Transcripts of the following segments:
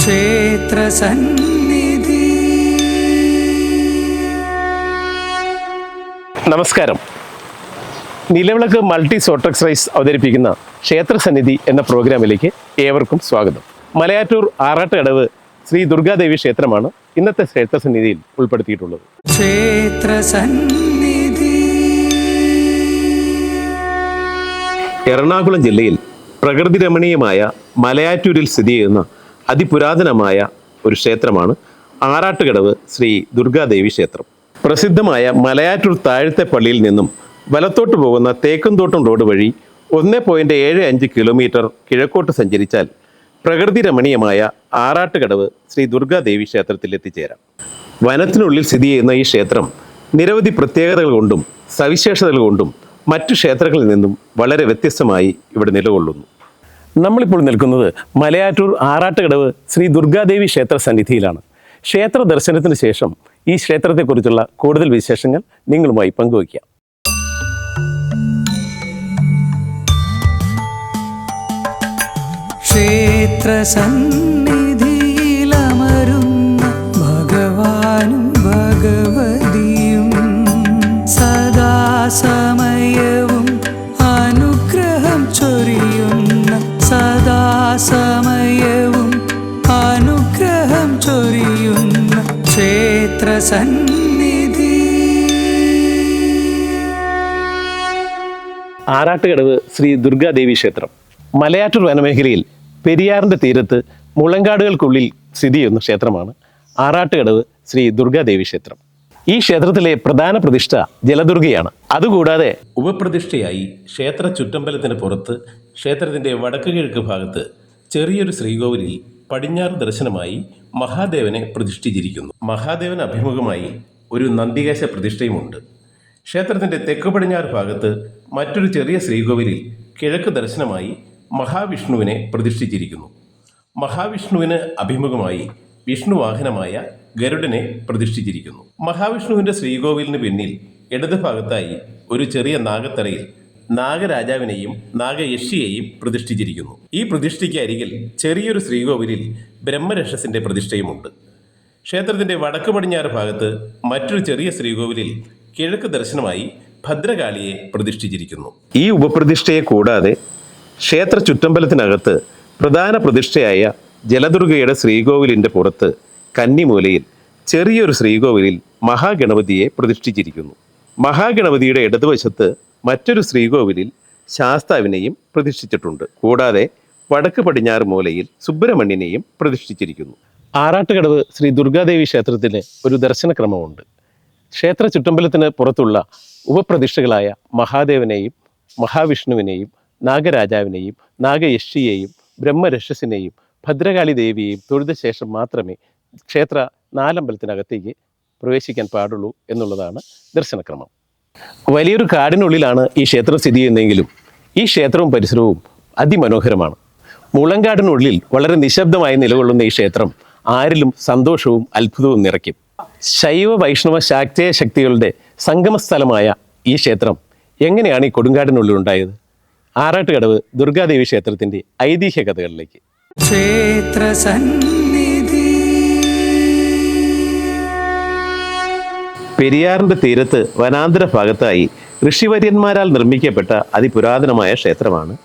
ക്ഷേത്രസന്നിധി നമസ്കാരം. നിലവിളക്ക് multi Sortex rice അവതരിപ്പിക്കുന്ന ക്ഷേത്രസന്നിധി എന്ന പ്രോഗ്രാമിലേക്ക് ഏവർക്കും സ്വാഗതം. മലയാറ്റൂർ ആറാട്ടുകടവ് ശ്രീ ദുർഗാദേവി ക്ഷേത്രമാണ് ഇന്നത്തെ ക്ഷേത്രസന്നിധിയിൽ ഉൾപ്പെടുത്തിയിട്ടുള്ളത്. ക്ഷേത്രസന്നിധി എറണാകുളം ജില്ലയിൽ പ്രകൃതി രമണീയമായ മലയാറ്റൂരിൽ സ്ഥിതി ചെയ്യുന്ന അതിപുരാതനമായ ഒരു ക്ഷേത്രമാണ് ആറാട്ടുകടവ് ശ്രീ ദുർഗാദേവി ക്ഷേത്രം. പ്രസിദ്ധമായ മലയാറ്റൂർ താഴത്തെ പള്ളിയിൽ നിന്നും വലത്തോട്ട് പോകുന്ന തേക്കുംതോട്ടം റോഡ് വഴി ഒന്ന് പോയിന്റ് ഏഴ് അഞ്ച് കിലോമീറ്റർ കിഴക്കോട്ട് സഞ്ചരിച്ചാൽ പ്രകൃതി രമണീയമായ ആറാട്ടുകടവ് ശ്രീ ദുർഗാദേവി ക്ഷേത്രത്തിൽ എത്തിച്ചേരാം. വനത്തിനുള്ളിൽ സ്ഥിതി ചെയ്യുന്ന ഈ ക്ഷേത്രം നിരവധി പ്രത്യേകതകൾ കൊണ്ടും സവിശേഷതകൾ കൊണ്ടും മറ്റു ക്ഷേത്രങ്ങളിൽ നിന്നും വളരെ വ്യത്യസ്തമായി ഇവിടെ നിലകൊള്ളുന്നു. നമ്മളിപ്പോൾ നിൽക്കുന്നത് മലയാറ്റൂർ ആറാട്ടുകടവ് ശ്രീ ദുർഗാദേവി ക്ഷേത്ര സന്നിധിയിലാണ്. ക്ഷേത്ര ദർശനത്തിന് ശേഷം ഈ ക്ഷേത്രത്തെക്കുറിച്ചുള്ള കൂടുതൽ വിശേഷങ്ങൾ നിങ്ങളുമായി പങ്കുവയ്ക്കാം. ക്ഷേത്രസന്നിധിയിലമരുന്ന ഭഗവാനും ഭഗവതിയും ക്ഷേത്രസന്നിധി ആറാട്ടുകടവ് ശ്രീ ദുർഗാദേവി ക്ഷേത്രം. മലയാറ്റൂർ വനമേഖലയിൽ പെരിയാറിന്റെ തീരത്ത് മുളങ്കാടുകൾക്കുള്ളിൽ സ്ഥിതി ചെയ്യുന്ന ക്ഷേത്രമാണ് ആറാട്ടുകടവ് ശ്രീ ദുർഗാദേവി ക്ഷേത്രം. ഈ ക്ഷേത്രത്തിലെ പ്രധാന പ്രതിഷ്ഠ ജലദുർഗയാണ്. അതുകൂടാതെ ഉപപ്രതിഷ്ഠയായി ക്ഷേത്ര ചുറ്റമ്പലത്തിന് പുറത്ത് ക്ഷേത്രത്തിന്റെ വടക്ക് കിഴക്ക് ഭാഗത്ത് ചെറിയൊരു ശ്രീകോവിലിൽ പടിഞ്ഞാറ് ദർശനമായി മഹാദേവനെ പ്രതിഷ്ഠിച്ചിരിക്കുന്നു. മഹാദേവൻ അഭിമുഖമായി ഒരു നന്ദികേശ പ്രതിഷ്ഠയുമുണ്ട്. ക്ഷേത്രത്തിന്റെ തെക്ക് പടിഞ്ഞാറ് ഭാഗത്ത് മറ്റൊരു ചെറിയ ശ്രീകോവിലിൽ കിഴക്ക് ദർശനമായി മഹാവിഷ്ണുവിനെ പ്രതിഷ്ഠിച്ചിരിക്കുന്നു. മഹാവിഷ്ണുവിന് അഭിമുഖമായി വിഷ്ണുവാഹനമായ ഗരുഡനെ പ്രതിഷ്ഠിച്ചിരിക്കുന്നു. മഹാവിഷ്ണുവിന്റെ ശ്രീകോവിലിന് പിന്നിൽ ഇടതുഭാഗത്തായി ഒരു ചെറിയ നാഗത്തറയിൽ നാഗരാജാവിനെയും നാഗയക്ഷിയെയും പ്രതിഷ്ഠിച്ചിരിക്കുന്നു. ഈ പ്രതിഷ്ഠയ്ക്ക് അരികിൽ ചെറിയൊരു ശ്രീകോവിലിൽ ബ്രഹ്മരക്ഷസിന്റെ പ്രതിഷ്ഠയുമുണ്ട്. ക്ഷേത്രത്തിന്റെ വടക്ക് പടിഞ്ഞാറ് ഭാഗത്ത് മറ്റൊരു ചെറിയ ശ്രീകോവിലിൽ കിഴക്ക് ദർശനമായി ഭദ്രകാളിയെ പ്രതിഷ്ഠിച്ചിരിക്കുന്നു. ഈ ഉപപ്രതിഷ്ഠയെ കൂടാതെ ക്ഷേത്ര ചുറ്റമ്പലത്തിനകത്ത് പ്രധാന പ്രതിഷ്ഠയായ ജലദുർഗയുടെ ശ്രീകോവിലിന്റെ പുറത്ത് കന്നിമൂലയിൽ ചെറിയൊരു ശ്രീകോവിലിൽ മഹാഗണപതിയെ പ്രതിഷ്ഠിച്ചിരിക്കുന്നു. മഹാഗണപതിയുടെ ഇടതുവശത്ത് മറ്റൊരു ശ്രീകോവിലിൽ ശാസ്താവിനെയും പ്രതിഷ്ഠിച്ചിട്ടുണ്ട്. കൂടാതെ വടക്ക് പടിഞ്ഞാറ് മൂലയിൽ സുബ്രഹ്മണ്യനെയും പ്രതിഷ്ഠിച്ചിരിക്കുന്നു. ആറാട്ടുകടവ് ശ്രീ ദുർഗാദേവി ക്ഷേത്രത്തിന് ഒരു ദർശനക്രമമുണ്ട്. ക്ഷേത്ര ചുറ്റമ്പലത്തിന് പുറത്തുള്ള ഉപപ്രതിഷ്ഠകളായ മഹാദേവനെയും മഹാവിഷ്ണുവിനെയും നാഗരാജാവിനെയും നാഗയക്ഷിയെയും ബ്രഹ്മരക്ഷസിനെയും ഭദ്രകാളി ദേവിയെയും തൊഴുത ശേഷം മാത്രമേ ക്ഷേത്ര നാലമ്പലത്തിനകത്തേക്ക് പ്രവേശിക്കാൻ പാടുള്ളൂ എന്നുള്ളതാണ് ദർശനക്രമം. വലിയൊരു കാടിനുള്ളിലാണ് ഈ ക്ഷേത്രം സ്ഥിതി ചെയ്യുന്നതെങ്കിലും ഈ ക്ഷേത്രവും പരിസരവും അതിമനോഹരമാണ്. മുളങ്കാടിനുള്ളിൽ വളരെ നിശബ്ദമായി നിലകൊള്ളുന്ന ഈ ക്ഷേത്രം ആരിലും സന്തോഷവും അത്ഭുതവും നിറയ്ക്കും. ശൈവ വൈഷ്ണവ ശാക്തേയ ശക്തികളുടെ സംഗമസ്ഥലമായ ഈ ക്ഷേത്രം എങ്ങനെയാണ് ഈ കൊടുങ്കാടിനുള്ളിൽ ഉണ്ടായത്? ആറാട്ടുകടവ് ദുർഗാദേവി ക്ഷേത്രത്തിന്റെ ഐതിഹ്യ കഥകളിലേക്ക്. ക്ഷേത്രസന്നിധി പെരിയാറിന്റെ തീരത്ത് വനാന്തര ഭാഗത്തായി ഋഷിവര്യന്മാരാൽ നിർമ്മിക്കപ്പെട്ട അതിപുരാതനമായ ക്ഷേത്രമാണ്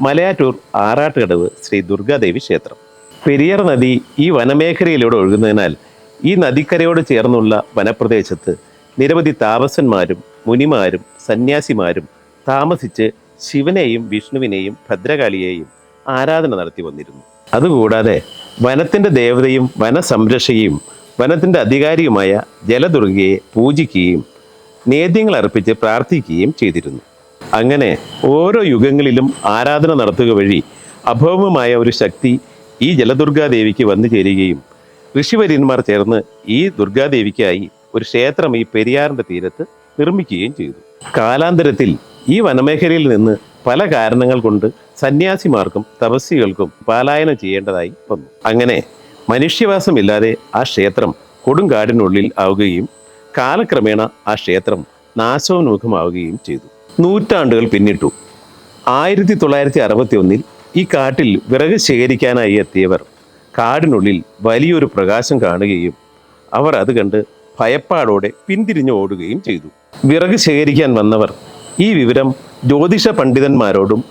മലയാറ്റൂർ ആറാട്ടുകടവ് ശ്രീ ദുർഗാദേവി ക്ഷേത്രം. പെരിയാർ നദി ഈ വനമേഖലയിലൂടെ ഒഴുകുന്നതിനാൽ ഈ നദിക്കരയോട് ചേർന്നുള്ള വനപ്രദേശത്ത് നിരവധി താപസന്മാരും മുനിമാരും സന്യാസിമാരും താമസിച്ച് ശിവനെയും വിഷ്ണുവിനെയും ഭദ്രകാളിയെയും ആരാധന നടത്തി വന്നിരുന്നു. അതുകൂടാതെ വനത്തിന്റെ ദേവതയും വനസംരക്ഷകയും വനത്തിന്റെ അധികാരിയുമായ ജലദുർഗയെ പൂജിക്കുകയും നേദ്യങ്ങൾ അർപ്പിച്ച് പ്രാർത്ഥിക്കുകയും ചെയ്തിരുന്നു. അങ്ങനെ ഓരോ യുഗങ്ങളിലും ആരാധന നടത്തുക വഴി അഭൗമമായ ഒരു ശക്തി ഈ ജലദുർഗാദേവിക്ക് വന്നു ചേരുകയും ഋഷിവര്യന്മാർ ചേർന്ന് ഈ ദുർഗാദേവിക്കായി ഒരു ക്ഷേത്രം ഈ പെരിയാറിന്റെ തീരത്ത് നിർമ്മിക്കുകയും ചെയ്തു. കാലാന്തരത്തിൽ ഈ വനമേഖലയിൽ നിന്ന് പല കാരണങ്ങൾ കൊണ്ട് സന്യാസിമാർക്കും തപസ്സികൾക്കും പാലായനം ചെയ്യേണ്ടതായി വന്നു. അങ്ങനെ മനുഷ്യവാസമില്ലാതെ ആ ക്ഷേത്രം കൊടുങ്കാടിനുള്ളിൽ ആവുകയും കാലക്രമേണ ആ ക്ഷേത്രം നാശോന്മുഖമാവുകയും ചെയ്തു. നൂറ്റാണ്ടുകൾ പിന്നിട്ടു. ആയിരത്തി തൊള്ളായിരത്തി അറുപത്തി ഒന്നിൽ ഈ കാട്ടിൽ വിറക് ശേഖരിക്കാനായി എത്തിയവർ കാടിനുള്ളിൽ വലിയൊരു പ്രകാശം കാണുകയും അവർ അത് കണ്ട് ഭയപ്പാടോടെ പിന്തിരിഞ്ഞു ഓടുകയും ചെയ്തു. വിറക് ശേഖരിക്കാൻ വന്നവർ ഈ വിവരം ജ്യോതിഷ പണ്ഡിതന്മാരോടും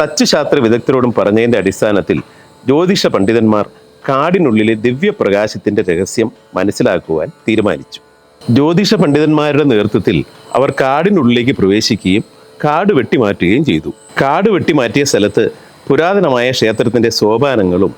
തച്ചുശാസ്ത്ര വിദഗ്ധരോടും പറഞ്ഞതിന്റെ അടിസ്ഥാനത്തിൽ ജ്യോതിഷ പണ്ഡിതന്മാർ കാടിനുള്ളിലെ ദിവ്യപ്രകാശത്തിന്റെ രഹസ്യം മനസ്സിലാക്കുവാൻ തീരുമാനിച്ചു. ജ്യോതിഷ പണ്ഡിതന്മാരുടെ നേതൃത്വത്തിൽ അവർ കാടിനുള്ളിലേക്ക് പ്രവേശിക്കുകയും കാട് വെട്ടിമാറ്റുകയും ചെയ്തു. കാട് വെട്ടിമാറ്റിയ സ്ഥലത്ത് പുരാതനമായ ക്ഷേത്രത്തിന്റെ സോപാനങ്ങളും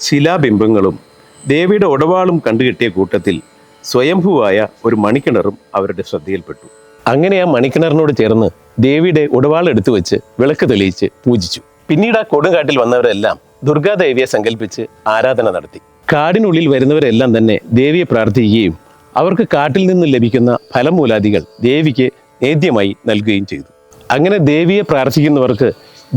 ശിലാബിംബങ്ങളും ദേവിയുടെ ഉടവാളും കണ്ടുകിട്ടിയ കൂട്ടത്തിൽ സ്വയംഭുവായ ഒരു മണിക്കിണറും അവരുടെ ശ്രദ്ധയിൽപ്പെട്ടു. അങ്ങനെ ആ മണിക്കിണറിനോട് ചേർന്ന് ദേവിയുടെ ഉടവാളെടുത്തു വെച്ച് വിളക്ക് തെളിയിച്ച് പൂജിച്ചു. പിന്നീട് ആ കൊടുങ്കാട്ടിൽ വന്നവരെല്ലാം ദുർഗാദേവിയെ സങ്കല്പിച്ച് ആരാധന നടത്തി. കാടിനുള്ളിൽ വരുന്നവരെല്ലാം തന്നെ ദേവിയെ പ്രാർത്ഥിക്കുകയും അവർക്ക് കാട്ടിൽ നിന്ന് ലഭിക്കുന്ന ഫലമൂലാദികൾ ദേവിക്ക് നേദ്യമായി നൽകുകയും ചെയ്തു. അങ്ങനെ ദേവിയെ പ്രാർത്ഥിക്കുന്നവർക്ക്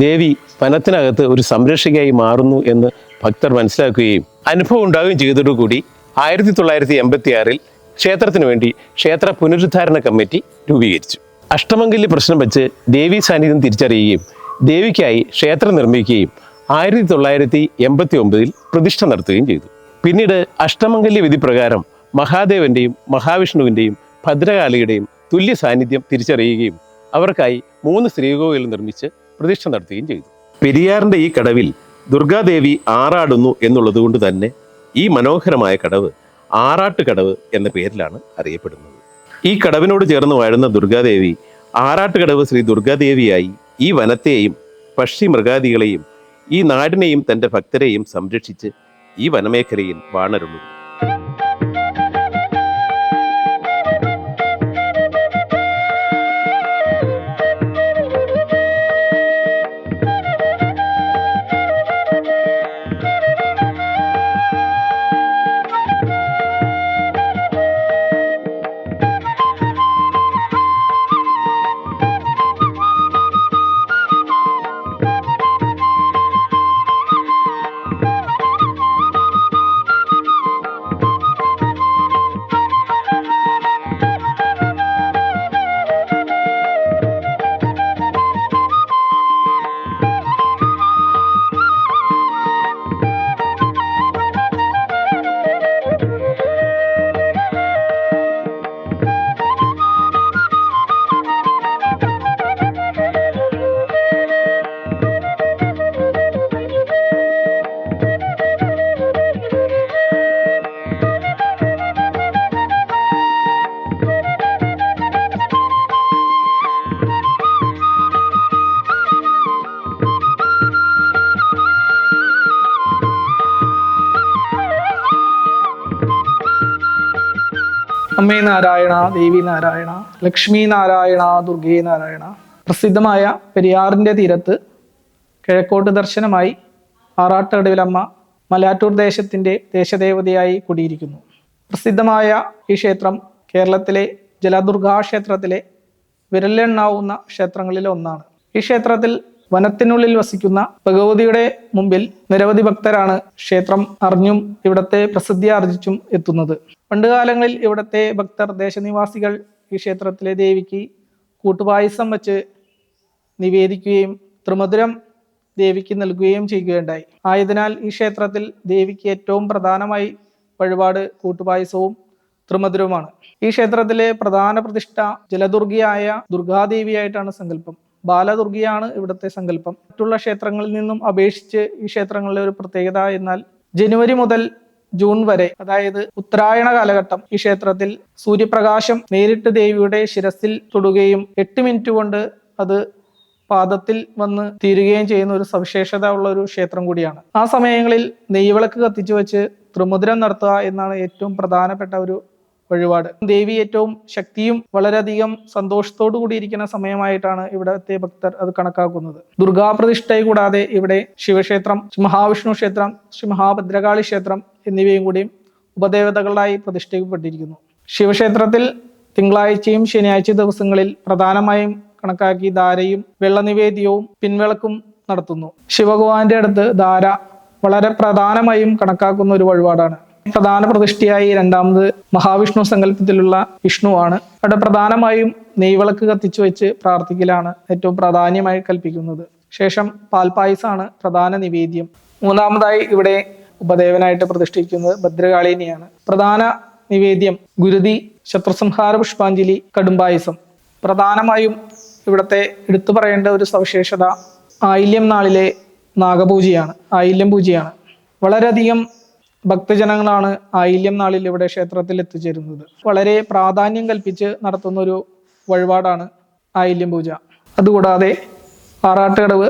ദേവി വനത്തിനകത്ത് ഒരു സംരക്ഷകയായി മാറുന്നു എന്ന് ഭക്തർ മനസ്സിലാക്കുകയും അനുഭവം ഉണ്ടാവുകയും ചെയ്തതോടുകൂടി ആയിരത്തി തൊള്ളായിരത്തി എൺപത്തി ആറിൽ ക്ഷേത്രത്തിന് വേണ്ടി ക്ഷേത്ര പുനരുദ്ധാരണ കമ്മിറ്റി രൂപീകരിച്ചു. അഷ്ടമംഗല്യ പ്രശ്നം വെച്ച് ദേവി സാന്നിധ്യം തിരിച്ചറിയുകയും ദേവിക്കായി ക്ഷേത്രം നിർമ്മിക്കുകയും ആയിരത്തി തൊള്ളായിരത്തി എൺപത്തി ഒമ്പതിൽ പ്രതിഷ്ഠ നടത്തുകയും ചെയ്തു. പിന്നീട് അഷ്ടമംഗല്യ വിധി പ്രകാരം മഹാദേവന്റെയും മഹാവിഷ്ണുവിന്റെയും ഭദ്രകാളിയുടെയും തുല്യ സാന്നിധ്യം തിരിച്ചറിയുകയും അവർക്കായി മൂന്ന് ശ്രീകോവിൽ നിർമ്മിച്ച് പ്രതിഷ്ഠ നടത്തുകയും ചെയ്തു. പെരിയാറിന്റെ ഈ കടവിൽ ദുർഗാദേവി ആറാടുന്നു എന്നുള്ളത് കൊണ്ട് തന്നെ ഈ മനോഹരമായ കടവ് ആറാട്ട് കടവ് എന്ന പേരിലാണ് അറിയപ്പെടുന്നത്. ഈ കടവിനോട് ചേർന്ന് വാഴുന്ന ദുർഗാദേവി ആറാട്ടുകടവ് ശ്രീ ദുർഗാദേവിയായി ഈ വനത്തെയും പക്ഷി മൃഗാദികളെയും ഈ നാടിനെയും തന്റെ ഭക്തരെയും സംരക്ഷിച്ച് ഈ വനമേഖലയിൽ വാണരുളുന്നു. അമ്മേ നാരായണ ദേവി നാരായണ ലക്ഷ്മി നാരായണ ദുർഗേ നാരായണ. പ്രസിദ്ധമായ പെരിയാറിന്റെ തീരത്ത് കിഴക്കോട്ട് ദർശനമായി ആറാട്ടടവിലമ്മ മലാറ്റൂർ ദേശത്തിന്റെ ദേശദേവതയായി കുടിയിരിക്കുന്നു. പ്രസിദ്ധമായ ഈ ക്ഷേത്രം കേരളത്തിലെ ജലദുർഗാ ക്ഷേത്രത്തിലെ വിരലെണ്ണാവുന്ന ക്ഷേത്രങ്ങളിൽ ഒന്നാണ് ഈ ക്ഷേത്രത്തിൽ വനത്തിനുള്ളിൽ വസിക്കുന്ന ഭഗവതിയുടെ മുമ്പിൽ നിരവധി ഭക്തരാണ് ക്ഷേത്രം അറിഞ്ഞും ഇവിടത്തെ പ്രസിദ്ധി ആർജിച്ചും എത്തുന്നത്. പണ്ടുകാലങ്ങളിൽ ഇവിടത്തെ ഭക്തർ ദേശനിവാസികൾ ഈ ക്ഷേത്രത്തിലെ ദേവിക്ക് കൂട്ടുപായസം വച്ച് നിവേദിക്കുകയും ത്രിമധുരം ദേവിക്ക് നൽകുകയും ചെയ്യുകയുണ്ടായി. ആയതിനാൽ ഈ ക്ഷേത്രത്തിൽ ദേവിക്ക് ഏറ്റവും പ്രധാനമായി വഴിപാട് കൂട്ടുപായസവും ത്രിമധുരവുമാണ്. ഈ ക്ഷേത്രത്തിലെ പ്രധാന പ്രതിഷ്ഠ ജലദുർഗിയായ ദുർഗാദേവിയായിട്ടാണ് സങ്കല്പം. ബാലദുർഗിയാണ് ഇവിടുത്തെ സങ്കല്പം. മറ്റുള്ള ക്ഷേത്രങ്ങളിൽ നിന്നും അപേക്ഷിച്ച് ഈ ക്ഷേത്രങ്ങളിലെ ഒരു പ്രത്യേകത എന്നാൽ ജനുവരി മുതൽ ജൂൺ വരെ അതായത് ഉത്തരായണ കാലഘട്ടം ഈ ക്ഷേത്രത്തിൽ സൂര്യപ്രകാശം നേരിട്ട് ദേവിയുടെ ശിരസിൽ തൊടുകയും എട്ട് മിനിറ്റ് കൊണ്ട് അത് പാദത്തിൽ വന്ന് തീരുകയും ചെയ്യുന്ന ഒരു സവിശേഷത ഉള്ള ഒരു ക്ഷേത്രം കൂടിയാണ്. ആ സമയങ്ങളിൽ നെയ്വിളക്ക് കത്തിച്ചു വെച്ച് ത്രിമുദ്രം നടത്തുക എന്നാണ് ഏറ്റവും പ്രധാനപ്പെട്ട ഒരു വഴിപാട്. ദേവി ഏറ്റവും ശക്തിയും വളരെയധികം സന്തോഷത്തോടു കൂടിയിരിക്കുന്ന സമയമായിട്ടാണ് ഇവിടത്തെ ഭക്തർ അത് കണക്കാക്കുന്നത്. ദുർഗാപ്രതിഷ്ഠയെ കൂടാതെ ഇവിടെ ശിവക്ഷേത്രം മഹാവിഷ്ണു ക്ഷേത്രം ശ്രീ മഹാഭദ്രകാളി ക്ഷേത്രം എന്നിവയും കൂടിയും ഉപദേവതകളായി പ്രതിഷ്ഠിക്കപ്പെട്ടിരിക്കുന്നു. ശിവക്ഷേത്രത്തിൽ തിങ്കളാഴ്ചയും ശനിയാഴ്ച ദിവസങ്ങളിൽ പ്രധാനമായും കണക്കാക്കി ധാരയും വെള്ളനിവേദ്യവും പിൻവിളക്കും നടത്തുന്നു. ശിവഭഗവാന്റെ അടുത്ത് ധാര വളരെ പ്രധാനമായും കണക്കാക്കുന്ന ഒരു വഴിപാടാണ്. പ്രധാന പ്രതിഷ്ഠയായി രണ്ടാമത് മഹാവിഷ്ണു സങ്കല്പത്തിലുള്ള വിഷ്ണുവാണ്. അവിടെ പ്രധാനമായും നെയ്വിളക്ക് കത്തിച്ചു വെച്ച് പ്രാർത്ഥിക്കലാണ് ഏറ്റവും പ്രാധാന്യമായി കൽപ്പിക്കുന്നത്. ശേഷം പാൽപായസാണ് പ്രധാന നിവേദ്യം. മൂന്നാമതായി ഇവിടെ ഉപദേവനായിട്ട് പ്രതിഷ്ഠിക്കുന്നത് ഭദ്രകാളിനെയാണ്. പ്രധാന നിവേദ്യം ഗുരുതി ശത്രുസംഹാര പുഷ്പാഞ്ജലി കടുംപായസം. പ്രധാനമായും ഇവിടത്തെ എടുത്തു പറയേണ്ട ഒരു സവിശേഷത ആയില്യം നാളിലെ നാഗപൂജയാണ്. ആയില്യം പൂജയാണ്. വളരെയധികം ഭക്തജനങ്ങളാണ് ആയില്യം നാളിൽ ഇവിടെ ക്ഷേത്രത്തിൽ എത്തിച്ചേരുന്നത്. വളരെ പ്രാധാന്യം കൽപ്പിച്ച് നടത്തുന്ന ഒരു വഴിപാടാണ് ആയില്യം പൂജ. അതുകൂടാതെ ആറാട്ടുകടവ്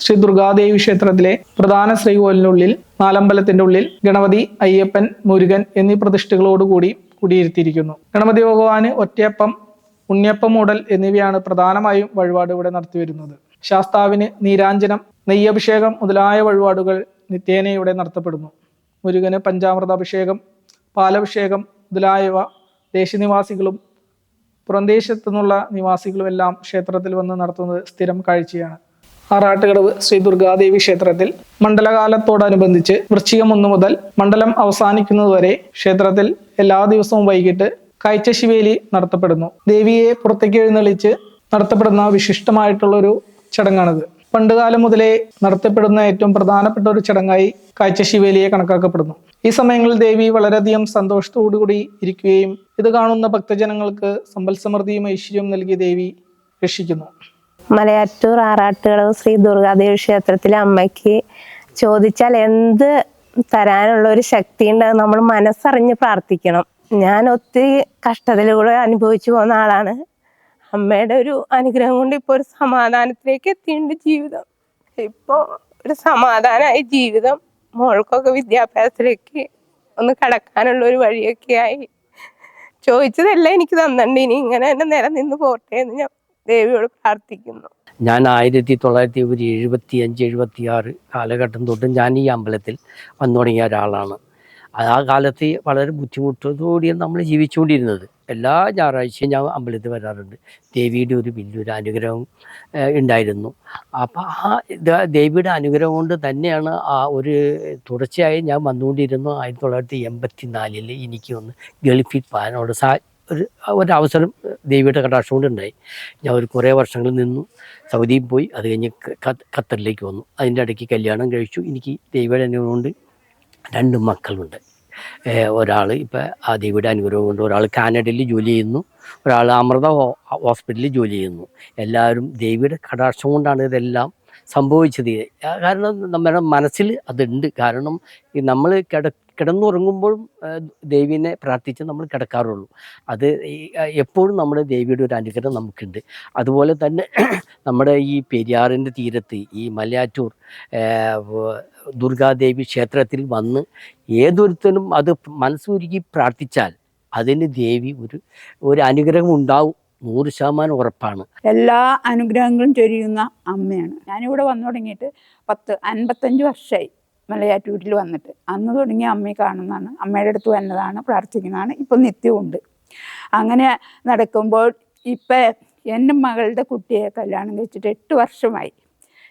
ശ്രീ ദുർഗാദേവി ക്ഷേത്രത്തിലെ പ്രധാന ശ്രീകോലിനുള്ളിൽ നാലമ്പലത്തിന്റെ ഉള്ളിൽ ഗണപതി അയ്യപ്പൻ മുരുകൻ എന്നീ പ്രതിഷ്ഠകളോടുകൂടി കുടിയിരുത്തിയിരിക്കുന്നു. ഗണപതി ഭഗവാന് ഒറ്റയപ്പം ഉണ്ണിയപ്പം മൂടൽ എന്നിവയാണ് പ്രധാനമായും വഴിപാട് ഇവിടെ നടത്തിവരുന്നത്. ശാസ്താവിന് നീരാഞ്ജനം നെയ്യഭിഷേകം മുതലായ വഴിപാടുകൾ നിത്യേന ഇവിടെ നടത്തപ്പെടുന്നു. മുരുകന് പഞ്ചാമൃതാഭിഷേകം പാലഭിഷേകം മുതലായവ ദേശനിവാസികളും പുറംദേശത്തു നിന്നുള്ള നിവാസികളും എല്ലാം ക്ഷേത്രത്തിൽ വന്ന് നടത്തുന്നത് സ്ഥിരം കാഴ്ചയാണ്. ആറാട്ടുകടവ് ശ്രീ ദുർഗാദേവി ക്ഷേത്രത്തിൽ മണ്ഡലകാലത്തോടനുബന്ധിച്ച് വൃശ്ചികം ഒന്നു മുതൽ മണ്ഡലം അവസാനിക്കുന്നതുവരെ ക്ഷേത്രത്തിൽ എല്ലാ ദിവസവും വൈകിട്ട് കാഴ്ചശിവേലി നടത്തപ്പെടുന്നു. ദേവിയെ പുറത്തേക്ക് എഴുന്നള്ളിച്ച് നടത്തപ്പെടുന്ന വിശിഷ്ടമായിട്ടുള്ള ഒരു ചടങ്ങാണിത്. പണ്ടുകാലം മുതലേ നടത്തപ്പെടുന്ന ഏറ്റവും പ്രധാനപ്പെട്ട ഒരു ചടങ്ങായി കാഴ്ചശിവേലിയെ കണക്കാക്കപ്പെടുന്നു. ഈ സമയങ്ങളിൽ ദേവി വളരെയധികം സന്തോഷത്തോടുകൂടി ഇരിക്കുകയും ഇത് കാണുന്ന ഭക്തജനങ്ങൾക്ക് സമ്പൽ സമൃദ്ധിയും ഐശ്വര്യവും നൽകി ദേവി രക്ഷിക്കുന്നു. മലയാറ്റൂർ ആറാട്ടുകളവ് ശ്രീ ദുർഗാദേവി ക്ഷേത്രത്തിലെ അമ്മയ്ക്ക് ചോദിച്ചാൽ എന്ത് തരാനുള്ള ഒരു ശക്തി ഉണ്ട് നമ്മൾ മനസ്സറിഞ്ഞ് പ്രാർത്ഥിക്കണം. ഞാൻ ഒത്തിരി കഷ്ടതയിലൂടെ അനുഭവിച്ചു പോകുന്ന ആളാണ്. അമ്മയുടെ ഒരു അനുഗ്രഹം കൊണ്ട് ഇപ്പോൾ ഒരു സമാധാനത്തിലേക്ക് എത്തിയിട്ടുണ്ട് ജീവിതം. ഇപ്പോൾ ഒരു സമാധാനമായി ജീവിതം. മോൾക്കൊക്കെ വിദ്യാഭ്യാസത്തിലേക്ക് ഒന്ന് കടക്കാനുള്ള ഒരു വഴിയൊക്കെ ആയി. ചോദിച്ചതെല്ലാം എനിക്ക് തന്നിട്ടുണ്ട്. ഇനി ഇങ്ങനെ തന്നെ നിലനിന്ന് പോട്ടെ എന്ന് ഞാൻ ദേവിയോട് പ്രാർത്ഥിക്കുന്നു. ഞാൻ ആയിരത്തി തൊള്ളായിരത്തി ഒരു എഴുപത്തി അഞ്ച് എഴുപത്തി ആറ് കാലഘട്ടം തൊട്ട് ഞാൻ ഈ അമ്പലത്തിൽ വന്നു തുടങ്ങിയ ഒരാളാണ്. ആ കാലത്ത് വളരെ ബുദ്ധിമുട്ടോടുകൂടിയാണ് നമ്മൾ ജീവിച്ചുകൊണ്ടിരുന്നത്. എല്ലാ ഞായറാഴ്ചയും ഞാൻ അമ്പലത്തിൽ വരാറുണ്ട്. ദേവിയുടെ ഒരു വലിയൊരു അനുഗ്രഹം ഉണ്ടായിരുന്നു. അപ്പോൾ ആ ദേവിയുടെ അനുഗ്രഹം കൊണ്ട് തന്നെയാണ് ആ ഒരു തുടർച്ചയായി ഞാൻ വന്നുകൊണ്ടിരുന്നു ആയിരത്തി തൊള്ളായിരത്തി എൺപത്തി നാലിൽ എനിക്ക് ഒന്ന് ഗൾഫിൽ പോകാനോട് സാ ഒരു ഒരവസരം ദേവിയുടെ കടാക്ഷം കൊണ്ട് ഉണ്ടായി. ഞാൻ ഒരു കുറേ വർഷങ്ങൾ നിന്നു. സൗദിയിൽ പോയി. അത് കഴിഞ്ഞ് ഖത്തറിലേക്ക് വന്നു. അതിന്റെ ഇടയ്ക്ക് കല്യാണം കഴിച്ചു. എനിക്ക് ദേവിയുടെ അനുഗ്രഹം കൊണ്ട് രണ്ട് മക്കളുണ്ട്. ഒരാൾ ഇപ്പം ആ അനുഗ്രഹം കൊണ്ട് ഒരാൾ കാനഡയിൽ ജോലി ചെയ്യുന്നു. ഒരാൾ അമൃത ഹോസ്പിറ്റലിൽ ജോലി ചെയ്യുന്നു. എല്ലാവരും ദേവിയുടെ കടാക്ഷം കൊണ്ടാണ് ഇതെല്ലാം സംഭവിച്ചത്. കാരണം നമ്മുടെ മനസ്സിൽ അതുണ്ട്. കാരണം നമ്മൾ കിട കിടന്നുറങ്ങുമ്പോഴും ദേവീനെ പ്രാർത്ഥിച്ച് നമ്മൾ കിടക്കാറുള്ളൂ. അത് എപ്പോഴും നമ്മുടെ ദേവിയുടെ ഒരു അനുഗ്രഹം നമുക്കുണ്ട്. അതുപോലെ തന്നെ നമ്മുടെ ഈ പെരിയാറിന്റെ തീരത്ത് ഈ മലയാറ്റൂർ ദുർഗാദേവി ക്ഷേത്രത്തിൽ വന്ന് ഏതൊരുത്തനും അത് മനസ്സുരുക്കി പ്രാർത്ഥിച്ചാൽ അതിന് ദേവി ഒരു ഒരു അനുഗ്രഹം ഉണ്ടാവും. നൂറ് ശതമാനം ഉറപ്പാണ്. എല്ലാ അനുഗ്രഹങ്ങളും ചൊരിയുന്ന അമ്മയാണ്. ഞാനിവിടെ വന്നു തുടങ്ങിയിട്ട് പത്ത് അൻപത്തഞ്ച് വർഷമായി മലയാറ്റൂരിൽ വന്നിട്ട്. അന്ന് തുടങ്ങി അമ്മയെ കാണുന്നതാണ്. അമ്മയുടെ അടുത്ത് വന്നതാണ് പ്രാർത്ഥിക്കുന്നതാണ്. ഇപ്പം നിത്യമുണ്ട് അങ്ങനെ നടക്കുമ്പോൾ ഇപ്പം എന്റെ മകളുടെ കുട്ടിയെ കല്യാണം കഴിച്ചിട്ട് എട്ട് വർഷമായി.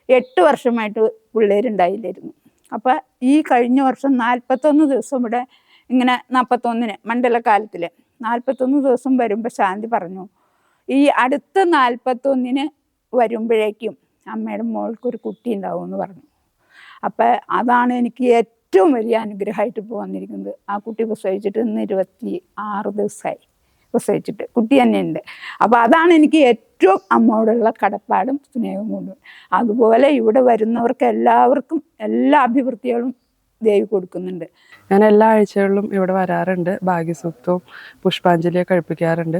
എട്ട് വർഷമായിട്ട് പിള്ളേരുണ്ടായില്ലായിരുന്നു. അപ്പോൾ ഈ കഴിഞ്ഞ വർഷം നാൽപ്പത്തൊന്ന് ദിവസം ഇവിടെ ഇങ്ങനെ നാൽപ്പത്തൊന്നിന് മണ്ഡലകാലത്തിൽ നാൽപ്പത്തൊന്ന് ദിവസം വരുമ്പോൾ ശാന്തി പറഞ്ഞു ഈ അടുത്ത നാൽപ്പത്തൊന്നിന് വരുമ്പോഴേക്കും അമ്മയുടെ മോൾക്കൊരു കുട്ടി ഉണ്ടാവും എന്ന് പറഞ്ഞു. അപ്പം അതാണ് എനിക്ക് ഏറ്റവും വലിയ അനുഗ്രഹമായിട്ട് ഇപ്പോൾ വന്നിരിക്കുന്നത്. ആ കുട്ടി പ്രസവിച്ചിട്ട് ഇന്ന് ഇരുപത്തി ആറ് ദിവസമായി പ്രസവിച്ചിട്ട്. കുട്ടി തന്നെ ഉണ്ട്. അപ്പോൾ അതാണ് എനിക്ക് ഏറ്റവും അമ്മയോടുള്ള കടപ്പാടും സ്നേഹവും കൊണ്ടും. അതുപോലെ ഇവിടെ വരുന്നവർക്ക് എല്ലാവർക്കും എല്ലാ അഭിവൃദ്ധികളും ദേവി കൊടുക്കുന്നുണ്ട്. ഞാൻ എല്ലാ ആഴ്ചകളിലും ഇവിടെ വരാറുണ്ട്. ഭാഗ്യസൂക്തവും പുഷ്പാഞ്ജലിയൊക്കെ കഴിപ്പിക്കാറുണ്ട്.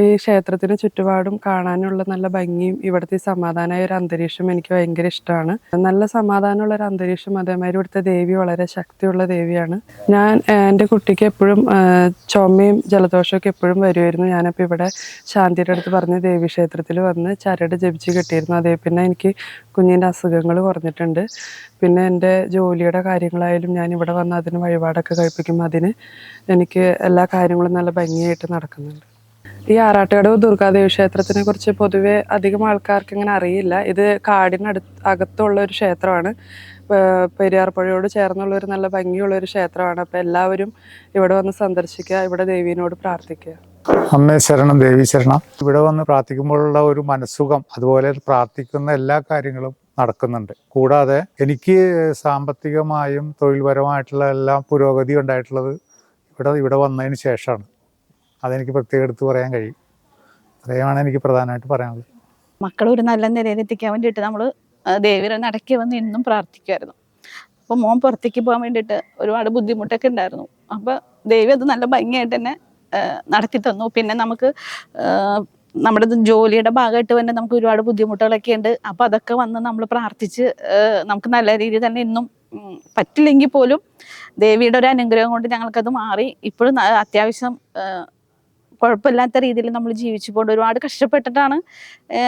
ഈ ക്ഷേത്രത്തിന് ചുറ്റുപാടും കാണാനുള്ള നല്ല ഭംഗിയും ഇവിടുത്തെ സമാധാനമായ ഒരു അന്തരീക്ഷം എനിക്ക് ഭയങ്കര ഇഷ്ടമാണ്. നല്ല സമാധാനമുള്ള ഒരു അന്തരീക്ഷം അതേമാതിരി ഇവിടുത്തെ ദേവി വളരെ ശക്തിയുള്ള ദേവിയാണ്. ഞാൻ എന്റെ കുട്ടിക്ക് എപ്പോഴും ചുമയും ജലദോഷമൊക്കെ എപ്പോഴും വരുമായിരുന്നു. ഞാനപ്പോൾ ഇവിടെ ശാന്തിയുടെ അടുത്ത് പറഞ്ഞ് ദേവി ക്ഷേത്രത്തിൽ വന്ന് ചരട് ജപിച്ച് കിട്ടിയിരുന്നു. അതേ പിന്നെ എനിക്ക് കുഞ്ഞിന്റെ അസുഖങ്ങൾ കുറഞ്ഞിട്ടുണ്ട്. പിന്നെ എന്റെ ജോലിയുടെ കാര്യങ്ങളായാലും ഞാൻ ഇവിടെ വന്ന് അതിന് വഴിപാടൊക്കെ കഴിപ്പിക്കും. അതിന് എനിക്ക് എല്ലാ കാര്യങ്ങളും നല്ല ഭംഗിയായിട്ട് നടക്കുന്നുണ്ട്. ഈ ആറാട്ടുകടവ് ദുർഗാദേവി ക്ഷേത്രത്തിനെ കുറിച്ച് പൊതുവെ അധികം ആൾക്കാർക്ക് ഇങ്ങനെ അറിയില്ല. ഇത് കാടിനടുത്ത് അകത്തുള്ള ഒരു ക്ഷേത്രമാണ്. പെരിയാർ പുഴയോട് ചേർന്നുള്ള ഒരു നല്ല ഭംഗിയുള്ള ഒരു ക്ഷേത്രമാണ്. അപ്പോൾ എല്ലാവരും ഇവിടെ വന്ന് സന്ദർശിക്കുക ഇവിടെ ദേവീനോട് പ്രാർത്ഥിക്കുക. അമ്മേ ശരണം ദേവി ശരണം. ഇവിടെ വന്ന് പ്രാർത്ഥിക്കുമ്പോഴുള്ള ഒരു മനസ്സുഖം അതുപോലെ പ്രാർത്ഥിക്കുന്ന എല്ലാ കാര്യങ്ങളും നടക്കുന്നുണ്ട്. കൂടാതെ എനിക്ക് സാമ്പത്തികമായും തൊഴിൽപരമായിട്ടുള്ള എല്ലാം പുരോഗതി ഉണ്ടായിട്ടുള്ളത് ഇവിടെ ഇവിടെ വന്നതിന് ശേഷമാണ്. അതെനിക്ക് പ്രത്യേകം എടുത്ത് പറയാൻ കഴിയും. അത്രയുമാണ് എനിക്ക് പ്രധാനമായിട്ട് പറയാനുള്ളത്. മക്കളെ ഒരു നല്ല നിലയിൽ എത്തിക്കാൻ വേണ്ടിയിട്ട് നമ്മൾ ദേവിയുടെ നടക്കി വന്ന് എന്നും പ്രാർത്ഥിക്കുമായിരുന്നു അപ്പോൾ മോൻ പുറത്തേക്ക് പോകാൻ വേണ്ടിയിട്ട് ഒരുപാട് ബുദ്ധിമുട്ടൊക്കെ ഉണ്ടായിരുന്നു. അപ്പോൾ ദേവി അത് നല്ല ഭംഗിയായിട്ട് തന്നെ നടത്തി തന്നു. പിന്നെ നമുക്ക് നമ്മുടെ ജോലിയുടെ ഭാഗമായിട്ട് തന്നെ നമുക്ക് ഒരുപാട് ബുദ്ധിമുട്ടുകളൊക്കെ ഉണ്ട്. അപ്പോൾ അതൊക്കെ വന്ന് നമ്മൾ പ്രാർത്ഥിച്ച് നമുക്ക് നല്ല രീതിയിൽ തന്നെ ഇന്നും പറ്റില്ലെങ്കിൽ പോലും ദേവിയുടെ ഒരു അനുഗ്രഹം കൊണ്ട് ഞങ്ങൾക്കത് മാറി. ഇപ്പോഴും അത്യാവശ്യം കുഴപ്പമില്ലാത്ത രീതിയിൽ നമ്മൾ ജീവിച്ചു പോകേണ്ട ഒരുപാട് കഷ്ടപ്പെട്ടിട്ടാണ്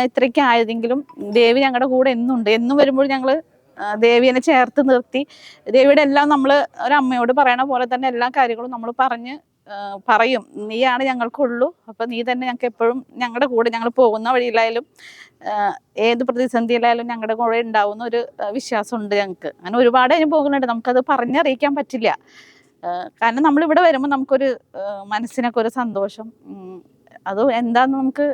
ഇത്രയ്ക്ക് ആയതെങ്കിലും ദേവി ഞങ്ങളുടെ കൂടെ എന്നുണ്ട് എന്നും വരുമ്പോൾ ഞങ്ങൾ ദേവിയെ ചേർത്ത് നിർത്തി. ദേവിയുടെ എല്ലാം നമ്മൾ ഒരമ്മയോട് പറയണ പോലെ തന്നെ എല്ലാ കാര്യങ്ങളും നമ്മൾ പറഞ്ഞ് പറയും നീയാണ് ഞങ്ങൾക്കുള്ളൂ. അപ്പം നീ തന്നെ ഞങ്ങൾക്ക് എപ്പോഴും ഞങ്ങളുടെ കൂടെ ഞങ്ങൾ പോകുന്ന വഴിയിലായാലും ഏത് പ്രതിസന്ധിയിലായാലും ഞങ്ങളുടെ കൂടെ ഉണ്ടാവുന്ന ഒരു വിശ്വാസം വിശ്വാസമുണ്ട് ഞങ്ങൾക്ക് അങ്ങനെ ഒരുപാട് അനുഭവങ്ങളുണ്ട് നമുക്കത് പറഞ്ഞറിയിക്കാൻ പറ്റില്ല. കാരണം നമ്മളിവിടെ വരുമ്പോൾ നമുക്കൊരു മനസ്സിനൊക്കെ ഒരു സന്തോഷം. അത് എന്താന്ന് നമുക്ക്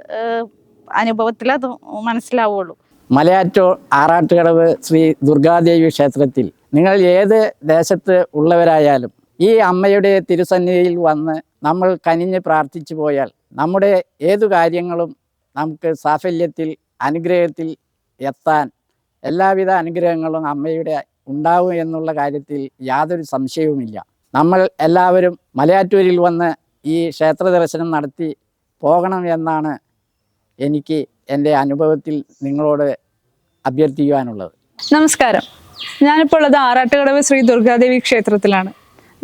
അനുഭവത്തിൽ അത് മനസ്സിലാവുള്ളൂ. മലയാറ്റൂർ ആറാട്ടുകടവ് ശ്രീ ദുർഗാദേവി ക്ഷേത്രത്തിൽ നിങ്ങൾ ഏത് ദേശത്ത് ഉള്ളവരായാലും ഈ അമ്മയുടെ തിരുസന്നിധിയിൽ വന്ന് നമ്മൾ കനിഞ്ഞ് പ്രാർത്ഥിച്ചു പോയാൽ നമ്മുടെ ഏതു കാര്യങ്ങളും നമുക്ക് സാഫല്യത്തിൽ അനുഗ്രഹത്തിൽ എത്താൻ എല്ലാവിധ അനുഗ്രഹങ്ങളും അമ്മയുടെ ഉണ്ടാവും എന്നുള്ള കാര്യത്തിൽ യാതൊരു സംശയവുമില്ല. നമ്മൾ എല്ലാവരും മലയാറ്റൂരിൽ വന്ന് ഈ ക്ഷേത്ര ദർശനം നടത്തി പോകണം എന്നാണ് എനിക്ക് എന്റെ അനുഭവത്തിൽ നിങ്ങളോട് അഭ്യർത്ഥിക്കുവാനുള്ളത്. നമസ്കാരം. ഞാനിപ്പോൾ ഉള്ളത് ആറാട്ടുകടവ് ശ്രീ ദുർഗാദേവി ക്ഷേത്രത്തിലാണ്.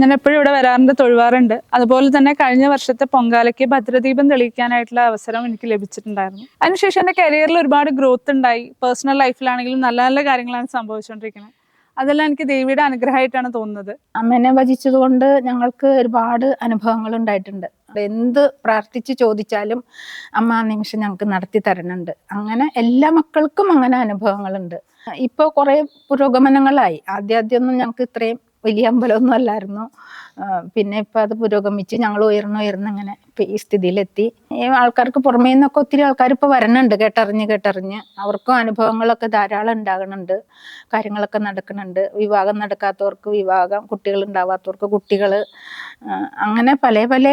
ഞാൻ എപ്പോഴും ഇവിടെ വരാറുണ്ട് തൊഴുവാറുണ്ട്. അതുപോലെ തന്നെ കഴിഞ്ഞ വർഷത്തെ പൊങ്കാലയ്ക്ക് ഭദ്രദീപം തെളിയിക്കാനായിട്ടുള്ള അവസരം എനിക്ക് ലഭിച്ചിട്ടുണ്ടായിരുന്നു. അതിനുശേഷം എന്റെ കരിയറിൽ ഒരുപാട് ഗ്രോത്ത് ഉണ്ടായി. പേഴ്സണൽ ലൈഫിലാണെങ്കിലും നല്ല നല്ല കാര്യങ്ങളാണ് സംഭവിച്ചുകൊണ്ടിരിക്കുന്നത്. അതെല്ലാം എനിക്ക് ദേവിയുടെ അനുഗ്രഹമായിട്ടാണ് തോന്നുന്നത്. അമ്മേനെ ഭജിച്ചത് കൊണ്ട് ഞങ്ങൾക്ക് ഒരുപാട് അനുഭവങ്ങൾ ഉണ്ടായിട്ടുണ്ട്. എന്ത് പ്രാർത്ഥിച്ച് ചോദിച്ചാലും അമ്മ ആ നിമിഷം ഞങ്ങൾക്ക് നടത്തി തരുന്നുണ്ട് അങ്ങനെ എല്ലാ മക്കൾക്കും അങ്ങനെ അനുഭവങ്ങളുണ്ട്. ഇപ്പോൾ കുറേ പുരോഗമനങ്ങളായി. ആദ്യം ആദ്യമൊന്നും ഞങ്ങൾക്ക് ഇത്രയും വലിയ അമ്പലമൊന്നും അല്ലായിരുന്നു. പിന്നെ ഇപ്പം അത് പുരോഗമിച്ച് ഞങ്ങൾ ഉയർന്നു ഉയർന്ന് ഇങ്ങനെ ഇപ്പം ഈ സ്ഥിതിയിലെത്തി. ഈ ആൾക്കാർക്ക് പുറമേ നിന്നൊക്കെ ഒത്തിരി ആൾക്കാർ ഇപ്പോൾ വരണുണ്ട് കേട്ടറിഞ്ഞ് കേട്ടറിഞ്ഞ്. അവർക്കും അനുഭവങ്ങളൊക്കെ ധാരാളം ഉണ്ടാകുന്നുണ്ട് കാര്യങ്ങളൊക്കെ നടക്കുന്നുണ്ട് വിവാഹം നടക്കാത്തവർക്ക് വിവാഹം കുട്ടികൾ ഉണ്ടാവാത്തവർക്ക് കുട്ടികൾ അങ്ങനെ പല പല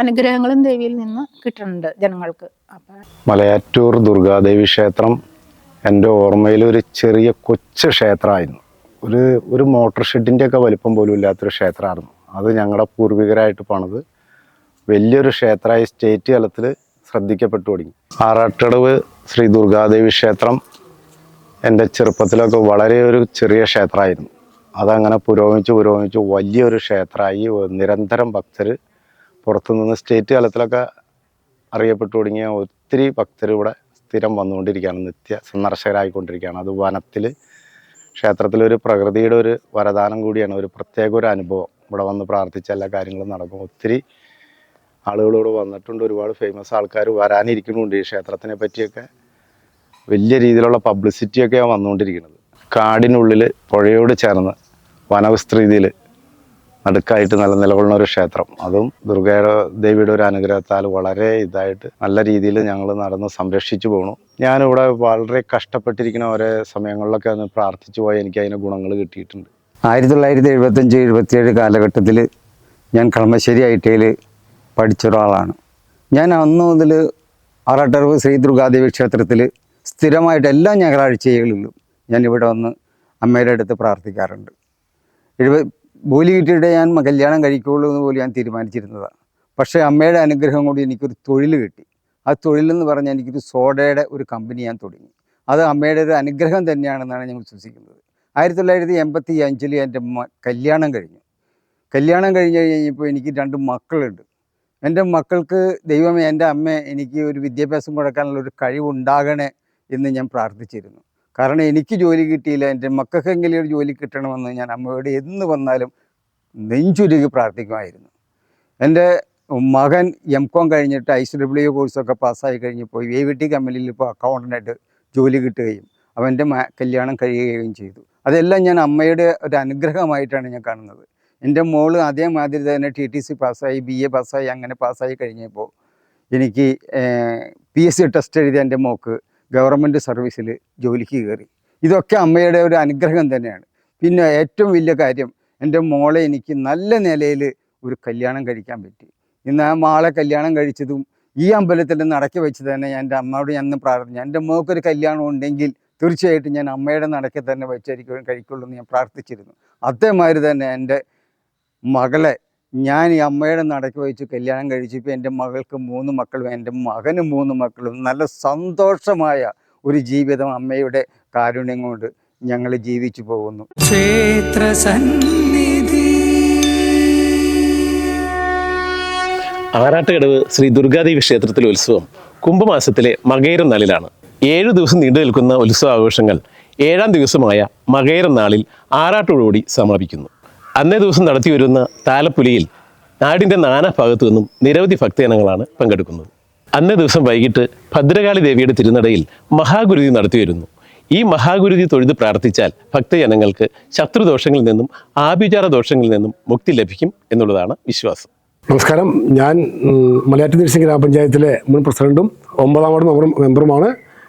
അനുഗ്രഹങ്ങളും ദേവിയിൽ നിന്ന് കിട്ടുന്നുണ്ട് ജനങ്ങൾക്ക്. അപ്പം മലയാറ്റൂർ ദുർഗാദേവി ക്ഷേത്രം എന്റെ ഓർമ്മയിൽ ഒരു ചെറിയ കൊച്ചു ക്ഷേത്രമായിരുന്നു. ഒരു ഒരു മോട്ടോർ ഷെഡിന്റെ ഒക്കെ വലിപ്പം പോലും ഇല്ലാത്തൊരു ക്ഷേത്രമായിരുന്നു. അത് ഞങ്ങളുടെ പൂർവികരായിട്ട് പണിത് വലിയൊരു ക്ഷേത്രമായി സ്റ്റേറ്റ് തലത്തിൽ ശ്രദ്ധിക്കപ്പെട്ടു തുടങ്ങി. ആറാട്ടടവ് ശ്രീ ദുർഗാദേവി ക്ഷേത്രം എന്റെ ചെറുപ്പത്തിലൊക്കെ വളരെ ഒരു ചെറിയ ക്ഷേത്രമായിരുന്നു. അതങ്ങനെ പുരോഗമിച്ച് പുരോഗമിച്ച് വലിയൊരു ക്ഷേത്രമായി നിരന്തരം ഭക്തർ പുറത്തുനിന്ന് സ്റ്റേറ്റ് തലത്തിലൊക്കെ അറിയപ്പെട്ടു തുടങ്ങിയ ഒത്തിരി ഭക്തർ ഇവിടെ സ്ഥിരം വന്നുകൊണ്ടിരിക്കുകയാണ്. നിത്യ സന്ദർശകരായിക്കൊണ്ടിരിക്കുകയാണ്. അത് വനത്തിൽ ക്ഷേത്രത്തിലൊരു പ്രകൃതിയുടെ ഒരു വരദാനം കൂടിയാണ്. ഒരു പ്രത്യേക ഒരു അനുഭവം. ഇവിടെ വന്ന് പ്രാർത്ഥിച്ച എല്ലാ കാര്യങ്ങളും നടക്കും. ഒത്തിരി ആളുകളോട് വന്നിട്ടുണ്ട്. ഒരുപാട് ഫേമസ് ആൾക്കാർ വരാനിരിക്കുന്നുണ്ട് ഈ ക്ഷേത്രത്തിനെ പറ്റിയൊക്കെ. വലിയ രീതിയിലുള്ള പബ്ലിസിറ്റിയൊക്കെയാണ് വന്നുകൊണ്ടിരിക്കുന്നത്. കാടിനുള്ളിൽ പുഴയോട് ചേർന്ന് വനവിസ്തൃതിയിൽ നടുക്കായിട്ട് നല്ല നിലകൊള്ളുന്ന ഒരു ക്ഷേത്രം. അതും ദുർഗയുടെ ദേവിയുടെ ഒരു അനുഗ്രഹത്താൽ വളരെ ഇതായിട്ട് നല്ല രീതിയിൽ ഞങ്ങൾ നടന്ന് സംരക്ഷിച്ചു പോകണു ഞാനിവിടെ വളരെ കഷ്ടപ്പെട്ടിരിക്കുന്ന ഓരോ സമയങ്ങളിലൊക്കെ ഒന്ന് പ്രാർത്ഥിച്ചു പോയാൽ എനിക്ക് അതിന് ഗുണങ്ങൾ കിട്ടിയിട്ടുണ്ട്. ആയിരത്തി തൊള്ളായിരത്തി എഴുപത്തഞ്ച് എഴുപത്തിയേഴ് കാലഘട്ടത്തിൽ ഞാൻ കളമശ്ശേരി ഐ ടിയിൽ പഠിച്ച ഒരാളാണ്. ഞാൻ അന്ന് മുതൽ ആറാട്ടറവ് ശ്രീ ദുർഗാദേവി ക്ഷേത്രത്തിൽ സ്ഥിരമായിട്ട് എല്ലാ ഞായറാഴ്ചകളിലും ഞാൻ ഇവിടെ വന്ന് അമ്മയുടെ അടുത്ത് പ്രാർത്ഥിക്കാറുണ്ട്. എഴുപ ബോലി കിട്ടിയിട്ട് ഞാൻ കല്യാണം കഴിക്കുകയുള്ളൂ എന്ന് പോലും ഞാൻ തീരുമാനിച്ചിരുന്നതാണ്. പക്ഷേ അമ്മയുടെ അനുഗ്രഹം കൊണ്ട് എനിക്കൊരു തൊഴിൽ കിട്ടി. ആ തൊഴിലെന്ന് പറഞ്ഞാൽ എനിക്കൊരു സോഡയുടെ ഒരു കമ്പനി ഞാൻ തുടങ്ങി. അത് അമ്മയുടെ ഒരു അനുഗ്രഹം തന്നെയാണെന്നാണ് ഞാൻ വിശ്വസിക്കുന്നത്. ആയിരത്തി തൊള്ളായിരത്തി എൺപത്തി അഞ്ചിൽ എന്റെ കല്യാണം കഴിഞ്ഞു. കല്യാണം കഴിഞ്ഞ് കഴിഞ്ഞപ്പോൾ എനിക്ക് രണ്ട് മക്കളുണ്ട്. എന്റെ മക്കൾക്ക് ദൈവമേ എന്റെ അമ്മ എനിക്ക് ഒരു വിദ്യാഭ്യാസം കൊടുക്കാനുള്ള ഒരു കഴിവുണ്ടാകണേ എന്ന് ഞാൻ പ്രാർത്ഥിച്ചിരുന്നു. കാരണം എനിക്ക് ജോലി കിട്ടിയില്ല എന്റെ മക്കൾക്കെങ്കിലും ഒരു ജോലി കിട്ടണമെന്ന് ഞാൻ അമ്മയോട് എന്ന് വന്നാലും നെഞ്ചുരുകി പ്രാർത്ഥിക്കുമായിരുന്നു. എന്റെ മകൻ എം കോം കഴിഞ്ഞിട്ട് ഐ സി ഡബ്ല്യു കോഴ്സൊക്കെ പാസ്സായി കഴിഞ്ഞപ്പോൾ എ വി ടി കമ്പനിയിൽ ഇപ്പോൾ അക്കൗണ്ടന്റായിട്ട് ജോലി കിട്ടുകയും അവന്റെ കല്യാണം കഴിയുകയും ചെയ്തു. അതെല്ലാം ഞാൻ അമ്മയുടെ ഒരു അനുഗ്രഹമായിട്ടാണ് ഞാൻ കാണുന്നത്. എന്റെ മോൾ അതേമാതിരി തന്നെ ടി ടി സി പാസ്സായി ബി എ പാസ്സായി അങ്ങനെ പാസ്സായി കഴിഞ്ഞപ്പോൾ എനിക്ക് പി എസ് സി ടെസ്റ്റ് എഴുതിയ എന്റെ മോക്ക് ഗവൺമെന്റ് സർവീസിൽ ജോലിക്ക് കയറി. ഇതൊക്കെ അമ്മയുടെ ഒരു അനുഗ്രഹം തന്നെയാണ്. പിന്നെ ഏറ്റവും വലിയ കാര്യം എന്റെ മോളെ എനിക്ക് നല്ല നിലയിൽ ഒരു കല്യാണം കഴിക്കാൻ പറ്റി. ഇന്ന് ആ മാളെ കല്യാണം കഴിച്ചതും ഈ അമ്പലത്തിൽ നടക്കി വെച്ച് തന്നെ ഞാൻ എന്റെ അമ്മയോട് ഞാൻ പ്രാർത്ഥിച്ചു എന്റെ മോൾക്കൊരു കല്യാണം ഉണ്ടെങ്കിൽ തീർച്ചയായിട്ടും ഞാൻ അമ്മയുടെ നടക്കി തന്നെ വെച്ചായിരിക്കും കഴിക്കുള്ളൂ എന്ന് ഞാൻ പ്രാർത്ഥിച്ചിരുന്നു. അതേമാതിരി തന്നെ എന്റെ മകളെ ഞാൻ ഈ അമ്മയുടെ നടക്കി വെച്ച് കല്യാണം കഴിച്ചപ്പോൾ എന്റെ മകൾക്ക് മൂന്ന് മക്കളും എന്റെ മകന് മൂന്ന് മക്കളും നല്ല സന്തോഷമായ ഒരു ജീവിതം അമ്മയുടെ കാരുണ്യം കൊണ്ട് ഞങ്ങൾ ജീവിച്ചു പോകുന്നു. ക്ഷേത്ര സന്നിധി. ആറാട്ടുകടവ് ശ്രീ ദുർഗാദേവി ക്ഷേത്രത്തിലെ ഉത്സവം കുംഭമാസത്തിലെ മകേരം നാളിലാണ്. ഏഴു ദിവസം നീണ്ടു നിൽക്കുന്ന ഉത്സവ ആഘോഷങ്ങൾ ഏഴാം ദിവസമായ മകേരം നാളിൽ ആറാട്ടോടുകൂടി സമാപിക്കുന്നു. അന്നേ ദിവസം നടത്തി വരുന്ന താലപ്പുലിയിൽ നാടിന്റെ നാനാഭാഗത്തു നിന്നും നിരവധി ഭക്തജനങ്ങളാണ് പങ്കെടുക്കുന്നത്. അന്നേ ദിവസം വൈകിട്ട് ഭദ്രകാളി ദേവിയുടെ തിരുനടയിൽ മഹാഗുരുതി നടത്തി വരുന്നു. ഈ മഹാഗുരുതി തൊഴുത് പ്രാർത്ഥിച്ചാൽ ഭക്തജനങ്ങൾക്ക് ശത്രുദോഷങ്ങളിൽ നിന്നും ആഭിചാര ദോഷങ്ങളിൽ നിന്നും മുക്തി ലഭിക്കും എന്നുള്ളതാണ് വിശ്വാസം. നമസ്കാരം. ഞാൻ ഉം, മലയാറ്റൂർ ദേശീയ ഗ്രാമപഞ്ചായത്തിലെ മുൻ പ്രസിഡന്റും ഒമ്പതാം വാർഡ് മെമ്പറും മെമ്പറുമാണ്.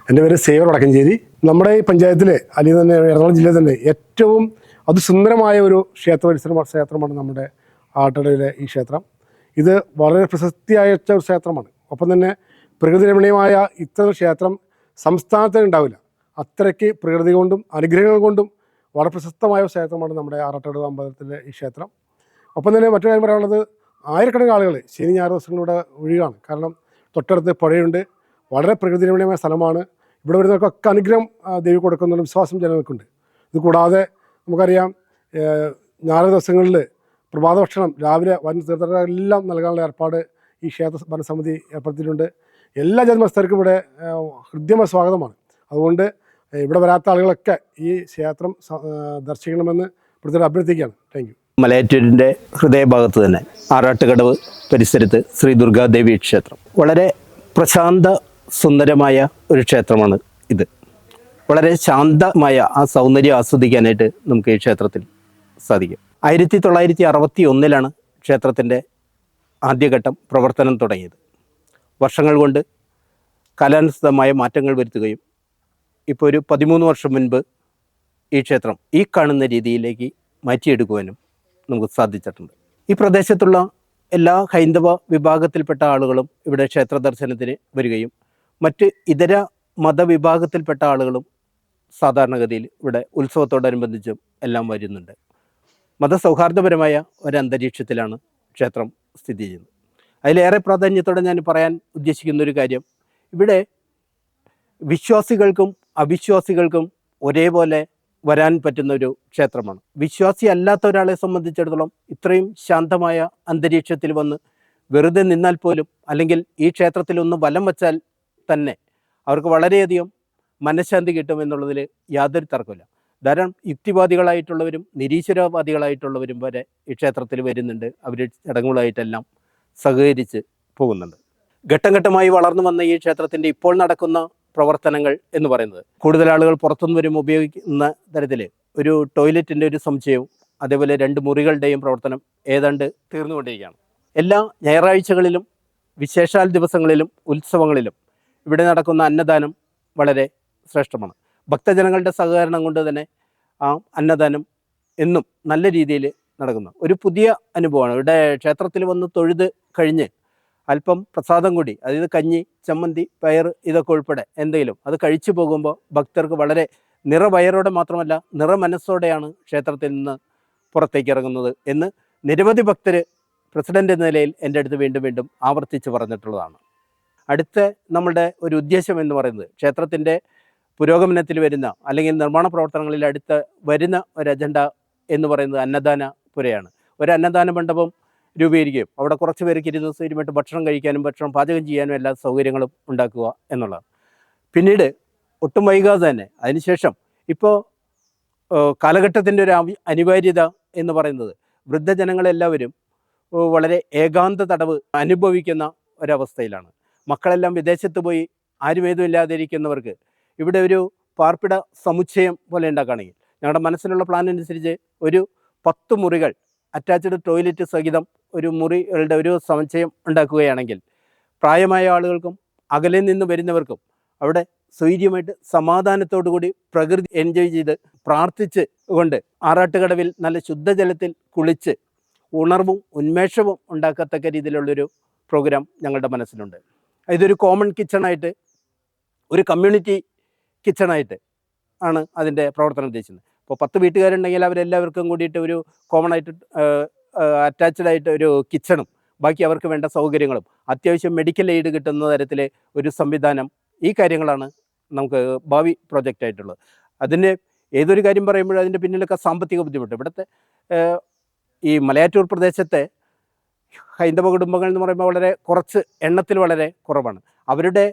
എന്റെ പേര് സേവർ വടക്കഞ്ചേരി. നമ്മുടെ ഈ പഞ്ചായത്തിലെ അല്ലെങ്കിൽ തന്നെ എറണാകുളം ജില്ലയിൽ തന്നെ ഏറ്റവും അതിസുന്ദരമായ ഒരു ക്ഷേത്ര പരിസര ക്ഷേത്രമാണ് നമ്മുടെ ആട്ടടയിലെ ഈ ക്ഷേത്രം. ഇത് വളരെ പ്രശസ്തിയായ ഒരു ക്ഷേത്രമാണ്. ഒപ്പം തന്നെ പ്രകൃതി രമണീയമായ ഇത്തരം ക്ഷേത്രം സംസ്ഥാനത്തിന് ഉണ്ടാവില്ല. അത്രയ്ക്ക് പ്രകൃതി കൊണ്ടും അനുഗ്രഹങ്ങൾ കൊണ്ടും വളരെ പ്രശസ്തമായ ഒരു ക്ഷേത്രമാണ് നമ്മുടെ ആറാട്ടട അമ്പലത്തിലെ ഈ ക്ഷേത്രം. ഒപ്പം തന്നെ മറ്റൊരു കാര്യം പറയാനുള്ളത് ആയിരക്കണക്കിന് ആളുകൾ ശനി ഞായർ ദിവസങ്ങളിലൂടെ ഒഴിയാണ് കാരണം തൊട്ടടുത്ത് പുഴയുണ്ട്. വളരെ പ്രകൃതി രമണീയമായ സ്ഥലമാണ്. ഇവിടെ വരുന്നവർക്കൊക്കെ അനുഗ്രഹം ദേവി കൊടുക്കുന്നുള്ള വിശ്വാസം ജനങ്ങൾക്കുണ്ട്. ഇത് കൂടാതെ നമുക്കറിയാം ഞായർ ദിവസങ്ങളിൽ പ്രഭാത ഭക്ഷണം രാവിലെ വൻ തീർത്ഥാടകരെല്ലാം നൽകാനുള്ള ഏർപ്പാട് ഈ ക്ഷേത്ര ഭരണസമിതി ഏർപ്പെടുത്തിയിട്ടുണ്ട്. എല്ലാ ജന്മസ്ഥർക്കും ഇവിടെ ഹൃദ്യമായ സ്വാഗതമാണ്. അതുകൊണ്ട് ഇവിടെ വരാത്ത ആളുകളൊക്കെ ഈ ക്ഷേത്രം ദർശിക്കണമെന്ന് പ്രത്യേകം അഭ്യർത്ഥിക്കുകയാണ്. Thank you. മലയാറ്റൂരിന്റെ ഹൃദയഭാഗത്ത് തന്നെ ആറാട്ടുകടവ് പരിസരത്ത് ശ്രീ ദുർഗാദേവി ക്ഷേത്രം. വളരെ പ്രശാന്ത സുന്ദരമായ ഒരു ക്ഷേത്രമാണ് ഇത്. വളരെ ശാന്തമായ ആ സൗന്ദര്യം ആസ്വദിക്കാനായിട്ട് നമുക്ക് ഈ ക്ഷേത്രത്തിൽ സാധിക്കും. ആയിരത്തി തൊള്ളായിരത്തി അറുപത്തി ഒന്നിലാണ് ക്ഷേത്രത്തിന്റെ ആദ്യഘട്ടം പ്രവർത്തനം തുടങ്ങിയത്. വർഷങ്ങൾ കൊണ്ട് കാലാനുസൃതമായ മാറ്റങ്ങൾ വരുത്തുകയും ഇപ്പോൾ ഒരു പതിമൂന്ന് വർഷം മുൻപ് ഈ ക്ഷേത്രം ഈ കാണുന്ന രീതിയിലേക്ക് മാറ്റിയെടുക്കുവാനും നമുക്ക് സാധിച്ചിട്ടുണ്ട്. ഈ പ്രദേശത്തുള്ള എല്ലാ ഹൈന്ദവ വിഭാഗത്തിൽപ്പെട്ട ആളുകളും ഇവിടെ ക്ഷേത്ര ദർശനത്തിന് വരികയും മറ്റ് ഇതര മതവിഭാഗത്തിൽപ്പെട്ട ആളുകളും സാധാരണഗതിയിൽ ഇവിടെ ഉത്സവത്തോടനുബന്ധിച്ചും എല്ലാം വരുന്നുണ്ട്. മതസൗഹാർദ്ദപരമായ ഒരു അന്തരീക്ഷത്തിലാണ് ക്ഷേത്രം സ്ഥിതി ചെയ്യുന്നത്. അതിലേറെ പ്രാധാന്യത്തോടെ ഞാൻ പറയാൻ ഉദ്ദേശിക്കുന്ന ഒരു കാര്യം ഇവിടെ വിശ്വാസികൾക്കും അവിശ്വാസികൾക്കും ഒരേപോലെ വരാൻ പറ്റുന്ന ഒരു ക്ഷേത്രമാണ്. വിശ്വാസി അല്ലാത്ത ഒരാളെ സംബന്ധിച്ചിടത്തോളം ഇത്രയും ശാന്തമായ അന്തരീക്ഷത്തിൽ വന്ന് വെറുതെ നിന്നാൽ പോലും അല്ലെങ്കിൽ ഈ ക്ഷേത്രത്തിൽ ഒന്ന് വലം വച്ചാൽ തന്നെ അവർക്ക് വളരെയധികം മനഃശാന്തി കിട്ടും എന്നുള്ളതിൽ യാതൊരു തർക്കമില്ല ധാരാളം യുക്തിവാദികളായിട്ടുള്ളവരും നിരീശ്വരവാദികളായിട്ടുള്ളവരും വരെ ഈ ക്ഷേത്രത്തിൽ വരുന്നുണ്ട്. അവർ ചടങ്ങുകളായിട്ടെല്ലാം സഹകരിച്ച് പോകുന്നുണ്ട്. ഘട്ടം ഘട്ടമായി വളർന്നു വന്ന ഈ ക്ഷേത്രത്തിന്റെ ഇപ്പോൾ നടക്കുന്ന പ്രവർത്തനങ്ങൾ എന്ന് പറയുന്നത് കൂടുതൽ ആളുകൾ പുറത്തുനിന്ന് വരും ഉപയോഗിക്കുന്ന തരത്തിൽ ഒരു ടോയ്ലറ്റിന്റെ ഒരു സംശയവും അതേപോലെ രണ്ട് മുറികളുടെയും പ്രവർത്തനം ഏതാണ്ട് തീർന്നുകൊണ്ടിരിക്കുകയാണ്. എല്ലാ ഞായറാഴ്ചകളിലും വിശേഷാൽ ദിവസങ്ങളിലും ഉത്സവങ്ങളിലും ഇവിടെ നടക്കുന്ന അന്നദാനം വളരെ ശ്രേഷ്ഠമാണ്. ഭക്തജനങ്ങളുടെ സഹകരണം കൊണ്ട് തന്നെ ആ അന്നദാനം എന്നും നല്ല രീതിയിൽ നടക്കുന്നു. ഒരു പുതിയ അനുഭവമാണ്. ഇവിടെ ക്ഷേത്രത്തിൽ വന്ന് തൊഴുത് കഴിഞ്ഞ് അല്പം പ്രസാദം കൂടി അതായത് കഞ്ഞി ചമ്മന്തി പയർ ഇതൊക്കെ ഉൾപ്പെടെ എന്തെങ്കിലും അത് കഴിച്ചു പോകുമ്പോൾ ഭക്തർക്ക് വളരെ നിറവയറോടെ മാത്രമല്ല നിറമനസ്സോടെയാണ് ക്ഷേത്രത്തിൽ നിന്ന് പുറത്തേക്ക് ഇറങ്ങുന്നത് എന്ന് നിരവധി ഭക്തർ പ്രസിഡന്റ് എന്ന നിലയിൽ എന്റെ അടുത്ത് വീണ്ടും വീണ്ടും ആവർത്തിച്ച് പറഞ്ഞിട്ടുള്ളതാണ്. അടുത്ത നമ്മളുടെ ഒരു ഉദ്ദേശം എന്ന് പറയുന്നത് ക്ഷേത്രത്തിന്റെ പുരോഗമനത്തിൽ വരുന്ന അല്ലെങ്കിൽ നിർമ്മാണ പ്രവർത്തനങ്ങളിൽ അടുത്ത് വരുന്ന ഒരു അജണ്ട എന്ന് പറയുന്നത് അന്നദാന പുരയാണ്. ഒരു അന്നദാന മണ്ഡപം രൂപീകരിക്കുകയും അവിടെ കുറച്ച് പേർക്ക് ഇരുന്ന് സ്ഥിരമായിട്ട് ഭക്ഷണം കഴിക്കാനും ഭക്ഷണം പാചകം ചെയ്യാനും എല്ലാ സൗകര്യങ്ങളും ഉണ്ടാക്കുക എന്നുള്ളതാണ്. പിന്നീട് ഒട്ടും വൈകാതെ തന്നെ അതിനുശേഷം ഇപ്പോൾ കാലഘട്ടത്തിന്റെ ഒരു അനിവാര്യത എന്ന് പറയുന്നത് വൃദ്ധജനങ്ങളെല്ലാവരും വളരെ ഏകാന്ത തടവ് അനുഭവിക്കുന്ന ഒരവസ്ഥയിലാണ്. മക്കളെല്ലാം വിദേശത്ത് പോയി ആരുമേതും ഇല്ലാതിരിക്കുന്നവർക്ക് ഇവിടെ ഒരു പാർപ്പിട സമുച്ചയം പോലെ ഉണ്ടാക്കുകയാണെങ്കിൽ ഞങ്ങളുടെ മനസ്സിലുള്ള പ്ലാൻ അനുസരിച്ച് ഒരു പത്ത് മുറികൾ അറ്റാച്ച്ഡ് ടോയ്ലറ്റ് സഹിതം ഒരു മുറികളുടെ ഒരു സമുച്ചയം ഉണ്ടാക്കുകയാണെങ്കിൽ പ്രായമായ ആളുകൾക്കും അകലെ നിന്ന് വരുന്നവർക്കും അവിടെ സ്വൈര്യമായിട്ട് സമാധാനത്തോടു കൂടി പ്രകൃതി എൻജോയ് ചെയ്ത് പ്രാർത്ഥിച്ച് കൊണ്ട് ആറാട്ടുകടവിൽ നല്ല ശുദ്ധജലത്തിൽ കുളിച്ച് ഉണർവും ഉന്മേഷവും ഉണ്ടാക്കത്തക്ക രീതിയിലുള്ളൊരു പ്രോഗ്രാം ഞങ്ങളുടെ മനസ്സിലുണ്ട്. ഇതൊരു കോമൺ കിച്ചണായിട്ട് ഒരു കമ്മ്യൂണിറ്റി കിച്ചണായിട്ട് ആണ് അതിന്റെ പ്രവർത്തനം ഉദ്ദേശിക്കുന്നത് ഇപ്പോൾ പത്ത് വീട്ടുകാരുണ്ടെങ്കിൽ അവരെല്ലാവർക്കും കൂടിയിട്ട് ഒരു കോമൺ ആയിട്ട് അറ്റാച്ച്ഡ് ആയിട്ട് ഒരു കിച്ചണും ബാക്കി അവർക്ക് വേണ്ട സൗകര്യങ്ങളും അത്യാവശ്യം മെഡിക്കൽ എയ്ഡ് കിട്ടുന്ന തരത്തിൽ ഒരു സംവിധാനം ഈ കാര്യങ്ങളാണ് നമുക്ക് ഭാവി പ്രോജക്റ്റ് ആയിട്ടുള്ളത്. അതിന്റെ ഏതൊരു കാര്യം പറയുമ്പോഴും അതിന്റെ പിന്നിലൊക്കെ സാമ്പത്തിക ബുദ്ധിമുട്ട്. ഇവിടുത്തെ ഈ മലയാറ്റൂർ പ്രദേശത്തെ ഹൈന്ദവ കുടുംബങ്ങൾ എന്ന് പറയുമ്പോൾ വളരെ കുറച്ച് എണ്ണത്തിൽ വളരെ കുറവാണ്. അവരുടെ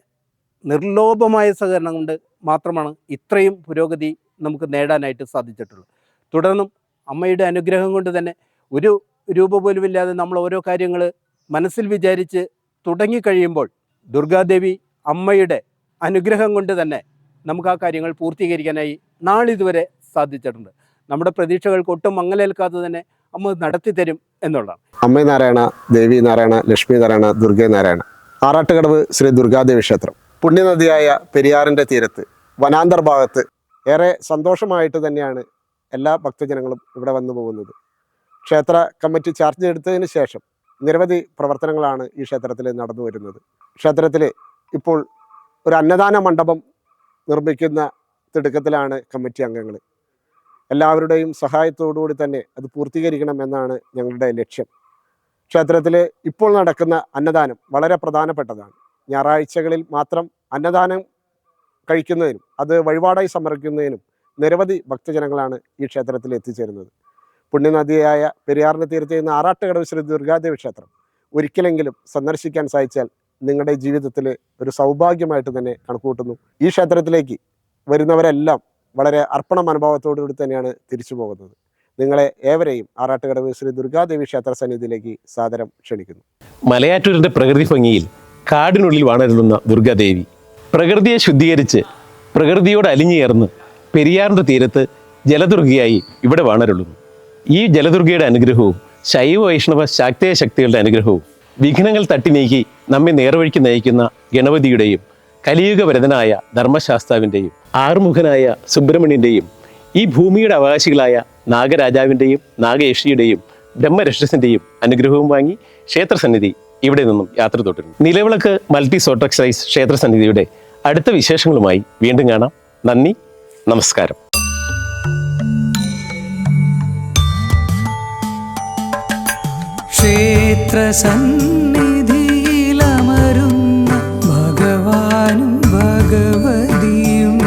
നിർലോഭമായ സഹകരണം കൊണ്ട് മാത്രമാണ് ഇത്രയും പുരോഗതി നമുക്ക് നേടാനായിട്ട് സാധിച്ചിട്ടുള്ളത്. തുടർന്നും അമ്മയുടെ അനുഗ്രഹം കൊണ്ട് തന്നെ ഒരു രൂപ പോലും ഇല്ലാതെ നമ്മൾ ഓരോ കാര്യങ്ങൾ മനസ്സിൽ വിചാരിച്ച് തുടങ്ങിക്കഴിയുമ്പോൾ ദുർഗാദേവി അമ്മയുടെ അനുഗ്രഹം കൊണ്ട് തന്നെ നമുക്ക് ആ കാര്യങ്ങൾ പൂർത്തീകരിക്കാനായി നാളിതുവരെ സാധിച്ചിട്ടുണ്ട്. നമ്മുടെ പ്രതീക്ഷകൾക്ക് ഒട്ടും മങ്ങലേൽക്കാതെ തന്നെ അമ്മ നടത്തി തരും എന്നുള്ളതാണ്. അമ്മ നാരായണ ദേവി നാരായണ ലക്ഷ്മി നാരായണ ദുർഗ നാരായണ ആറാട്ടുകടവ് ശ്രീ ദുർഗാദേവി ക്ഷേത്രം. പുണ്യനദിയായ പെരിയാറിന്റെ തീരത്ത് വനാന്തർ ഭാഗത്ത് ഏറെ സന്തോഷമായിട്ട് തന്നെയാണ് എല്ലാ ഭക്തജനങ്ങളും ഇവിടെ വന്നു പോകുന്നത്. ക്ഷേത്ര കമ്മിറ്റി ചാർജ് എടുത്തതിന് ശേഷം നിരവധി പ്രവർത്തനങ്ങളാണ് ഈ ക്ഷേത്രത്തിൽ നടന്നു വരുന്നത്. ക്ഷേത്രത്തിൽ ഇപ്പോൾ ഒരു അന്നദാന മണ്ഡപം നിർമ്മിക്കുന്ന തിടുക്കത്തിലാണ് കമ്മിറ്റി അംഗങ്ങൾ എല്ലാവരുടെയും സഹായത്തോടുകൂടി തന്നെ അത് പൂർത്തീകരിക്കണം എന്നാണ് ഞങ്ങളുടെ ലക്ഷ്യം. ക്ഷേത്രത്തിൽ ഇപ്പോൾ നടക്കുന്ന അന്നദാനം വളരെ പ്രധാനപ്പെട്ടതാണ്. ഞായറാഴ്ചകളിൽ മാത്രം അന്നദാനം കഴിക്കുന്നതിനും അത് വഴിപാടായി സമർപ്പിക്കുന്നതിനും നിരവധി ഭക്തജനങ്ങളാണ് ഈ ക്ഷേത്രത്തിൽ എത്തിച്ചേരുന്നത്. പുണ്യനദിയായ പെരിയാറിന് തീരത്ത് നിന്ന് ആറാട്ടുകടവ് ശ്രീ ദുർഗാദേവി ക്ഷേത്രം ഒരിക്കലെങ്കിലും സന്ദർശിക്കാൻ സാധിച്ചാൽ നിങ്ങളുടെ ജീവിതത്തിൽ ഒരു സൗഭാഗ്യമായിട്ട് തന്നെ കണക്കുകൂട്ടുന്നു. ഈ ക്ഷേത്രത്തിലേക്ക് വരുന്നവരെല്ലാം വളരെ അർപ്പണ മനോഭാവത്തോടുകൂടി തന്നെയാണ് തിരിച്ചു പോകുന്നത്. നിങ്ങളെ ഏവരെയും ആറാട്ടുകടവ് ശ്രീ ദുർഗാദേവി ക്ഷേത്ര സന്നിധിയിലേക്ക് സാദരം ക്ഷണിക്കുന്നു. മലയാറ്റൂരിന്റെ പ്രകൃതി ഭംഗിയിൽ കാടിനുള്ളിൽ വാണരുളുന്ന ദുർഗാദേവി. പ്രകൃതിയെ ശുദ്ധീകരിച്ച് പ്രകൃതിയോട് അലിഞ്ഞുചേർന്ന് പെരിയാറിന്റെ തീരത്ത് ജലദുർഗയായി ഇവിടെ വാണരുളുന്നു. ഈ ജലദുർഗയുടെ അനുഗ്രഹവും ശൈവ വൈഷ്ണവ ശാക്തേയ ശക്തികളുടെ അനുഗ്രഹവും വിഘ്നങ്ങൾ തട്ടി നീക്കി നമ്മെ നേർവഴിക്ക് നയിക്കുന്ന ഗണപതിയുടെയും കലിയുഗവരതനായ ധർമ്മശാസ്താവിന്റെയും ആറുമുഖനായ സുബ്രഹ്മണ്യന്റെയും ഈ ഭൂമിയുടെ അവകാശികളായ നാഗരാജാവിന്റെയും നാഗയക്ഷിയുടെയും ബ്രഹ്മരക്ഷസിന്റെയും അനുഗ്രഹവും വാങ്ങി ക്ഷേത്രസന്നിധി ഇവിടെ നിന്നും യാത്ര തുടരും നിലവിളക്ക് മൾട്ടി സോട്ടക്സൈസ് ക്ഷേത്രസന്നിധിയുടെ അടുത്ത വിശേഷങ്ങളുമായി വീണ്ടും കാണാം. നന്ദി നമസ്കാരം. ക്ഷേത്ര ക്ഷേത്രസന്നിധിയിലമരുന്ന ഭഗവാനും ഭഗവതിയും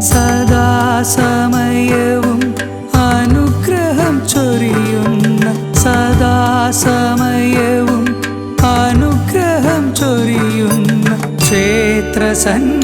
സദാസമയവും അനുഗ്രഹം ചൊരിയുന്ന സദാസമയവും അനുഗ്രഹം ചൊരിയുന്ന ക്ഷേത്രസന്നിധി